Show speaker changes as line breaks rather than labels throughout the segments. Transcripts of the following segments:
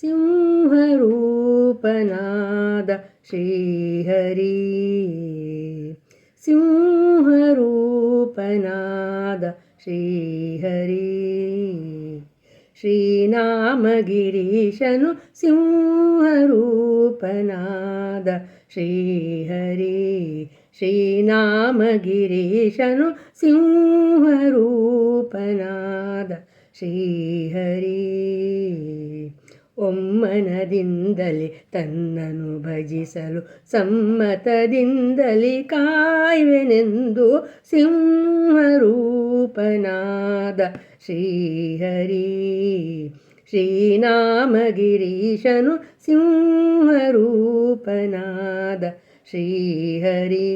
सिंहरूपनाद श्रीहरि। सिंहरूपनाद श्रीहरि। श्रीनामगिरीशनु सिंहरूपनाद श्रीहरि। श्रीनामगिरीशनु सिंहरूपनाद श्रीहरि। ಒಮ್ಮನದಿಂದಲೇ ತನ್ನನು ಭಜಿಸಲು ಸಮ್ಮತದಿಂದಲೇ ಕಾಯುವೆನೆಂದು ಸಿಂಹರೂಪನಾದ ಶ್ರೀಹರಿ. ಶ್ರೀನಾಮಗಿರೀಶನು ಸಿಂಹರೂಪನಾದ ಶ್ರೀಹರಿ.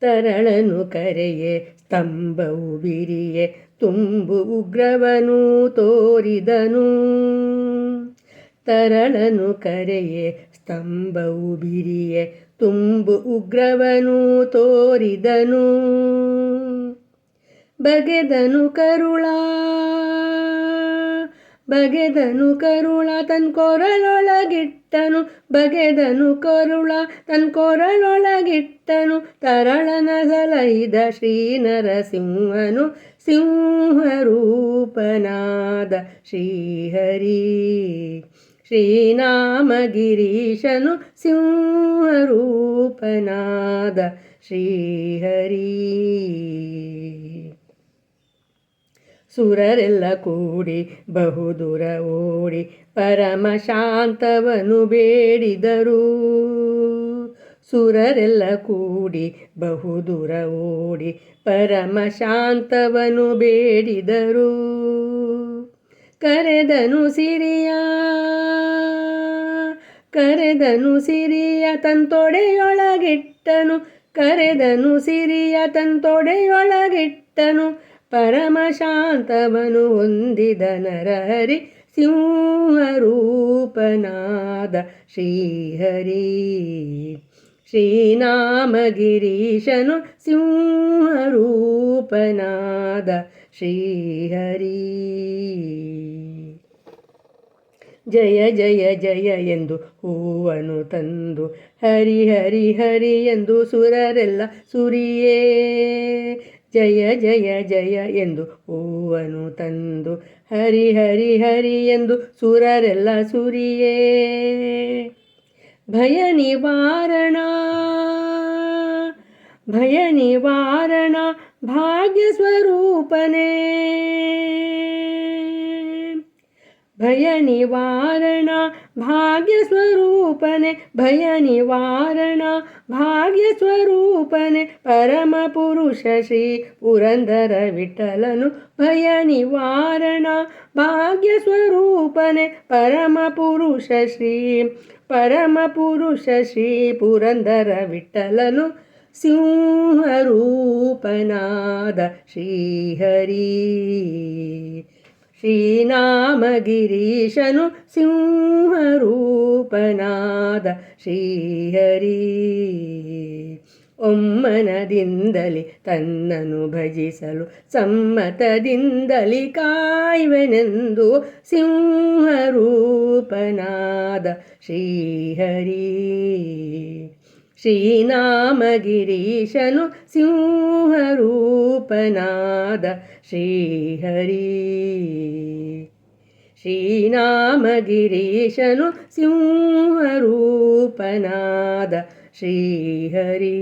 ತರಳನು ಕರೆಯೆ, ಸ್ತಂಭವು ಬಿರಿಯೆ, ತುಂಬು ಉಗ್ರವನು ತೋರಿದನು. ತರಳನು ಕರೆಯೆ, ಸ್ತಂಭವು ಬಿರಿಯೆ, ತುಂಬು ಉಗ್ರವನು ತೋರಿದನು. ಬಗೆದನು ಕರುಳ ಬಗೆದನು ಕರುಳ ತನ್ ಕೊರಳೊಳಗಿಟ್ಟನು, ಬಗೆದನು ಕರುಳ ತನ್ ಕೊರಳೊಳಗಿಟ್ಟನು, ತರಳನ ಸಲಹಿದ ಶ್ರೀ ನರಸಿಂಹನು ಸಿಂಹರೂಪನಾದ ಶ್ರೀಹರಿ. ಶ್ರೀನಾಮಗಿರೀಶನು ಸಿಂಹರೂಪನಾದ ಶ್ರೀಹರಿ. ಸುರರೆಲ್ಲ ಕೂಡಿ ಬಹುದೂರ ಓಡಿ ಪರಮ ಶಾಂತವನು ಬೇಡಿದರು. ಸುರರೆಲ್ಲ ಕೂಡಿ ಬಹುದೂರ ಓಡಿ ಪರಮ ಶಾಂತವನು ಬೇಡಿದರು. ಕರೆದನು ಸಿರಿಯ ಕರೆದನು ಸಿರಿಯ ತಂತೊಡೆಯೊಳಗಿಟ್ಟನು ಕರೆದನು ಸಿರಿಯ ತಂತೊಡೆಯೊಳಗಿಟ್ಟನು ಪರಮ ಶಾಂತವನು ಹೊಂದಿದ ನರಹರಿ ಸಿಂಹರೂಪನಾದ ಶ್ರೀಹರಿ. ಶ್ರೀನಾಮಗಿರೀಶನು ಸಿಂಹರೂಪನಾದ ಶ್ರೀಹರಿ. ಜಯ ಜಯ ಜಯ ಎಂದು ಹೂವನು ತಂದು, ಹರಿ ಹರಿ ಹರಿ ಎಂದು ಸುರರೆಲ್ಲ ಸುರಿಯೇ. ಜಯ ಜಯ ಜಯ ಎಂದು ಹೂವನು ತಂದು ಹರಿ ಹರಿ ಹರಿ ಎಂದು ಸುರರೆಲ್ಲ ಸುರಿಯೇ. ಭಯ ನಿವಾರಣ ಭಯ ನಿವಾರಣ ಭಾಗ್ಯ ಸ್ವರೂಪನೇ. भयनिवारणा भाग्यस्वरूपने भयनिवारणा भाग्यस्वरूपने परमपुरुष श्री पुरन्दर विठ्ठलन् भयनिवारणा भाग्यस्वरूपने परमपुरुष श्री परमपुरुष श्री पुरन्दर विठ्ठलनु सिंहरूपनाद श्रीहरी। ಶ್ರೀನಾಮಗಿರೀಶನು ಸಿಂಹರೂಪನಾದ ಶ್ರೀಹರಿ. ಒಮ್ಮನದಿಂದಲೇ ತನ್ನನು ಭಜಿಸಲು ಸಮ್ಮತದಿಂದಲೇ ಕಾಯುವೆನೆಂದು ಸಿಂಹರೂಪನಾದ ಶ್ರೀಹರಿ. श्रीनामगिरीशनु सिंहरूपनाद श्रीहरिनामगिरिशनु सिंहरूपनाद श्रीहरी।